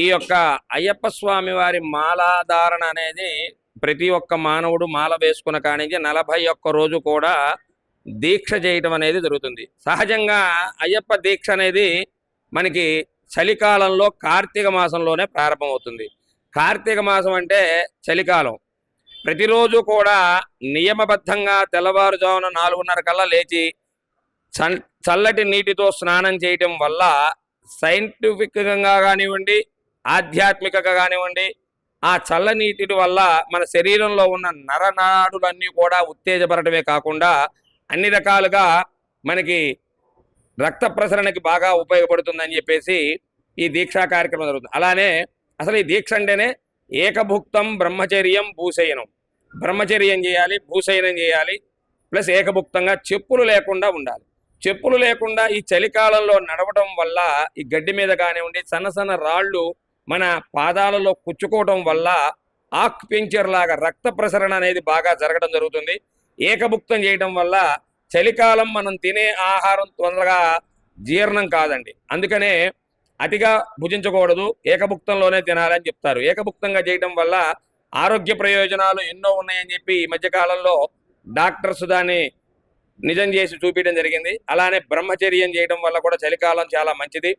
ఈ యొక్క అయ్యప్ప స్వామి వారి మాలాధారణ అనేది ప్రతి ఒక్క మానవుడు మాల వేసుకున్న కానించి నలభై ఒక్క రోజు కూడా దీక్ష చేయటం అనేది జరుగుతుంది. సహజంగా అయ్యప్ప దీక్ష అనేది మనకి చలికాలంలో కార్తీక మాసంలోనే ప్రారంభమవుతుంది. కార్తీక మాసం అంటే చలికాలం. ప్రతిరోజు కూడా నియమబద్ధంగా తెల్లవారుజామున నాలుగున్నర కల్లా లేచి చల్లటి నీటితో స్నానం చేయటం వల్ల సైంటిఫిక్గా కానివ్వండి ఆధ్యాత్మికగా కానివ్వండి ఆ చల్లనీటి వల్ల మన శరీరంలో ఉన్న నరనాడులన్నీ కూడా ఉత్తేజపడటమే కాకుండా అన్ని రకాలుగా మనకి రక్త ప్రసరణకి బాగా ఉపయోగపడుతుందని చెప్పేసి ఈ దీక్షా కార్యక్రమం జరుగుతుంది. అలానే అసలు ఈ దీక్ష అంటేనే ఏకభుక్తం బ్రహ్మచర్యం భూశయనం. బ్రహ్మచర్యం చేయాలి భూశయనం చేయాలి ప్లస్ ఏకభుక్తంగా చెప్పులు లేకుండా ఉండాలి. చెప్పులు లేకుండా ఈ చలికాలంలో నడవడం వల్ల ఈ గడ్డి మీద కానివ్వండి సన్న సన్న రాళ్ళు మన పాదాలలో కుచ్చుకోవడం వల్ల ఆక్పెంచర్ లాగా రక్త ప్రసరణ అనేది బాగా జరగడం జరుగుతుంది. ఏకభుక్తం చేయడం వల్ల చలికాలం మనం తినే ఆహారం తొందరగా జీర్ణం కాదండి. అందుకనే అతిగా భుజించకూడదు. ఏకభుక్తంలోనే తినాలని చెప్తారు. ఏకభుక్తంగా చేయడం వల్ల ఆరోగ్య ప్రయోజనాలు ఎన్నో ఉన్నాయని చెప్పి ఈ మధ్యకాలంలో డాక్టర్స్ దాన్ని నిజం చేసి చూపించడం జరిగింది. అలానే బ్రహ్మచర్యం చేయడం వల్ల కూడా చలికాలం చాలా మంచిది.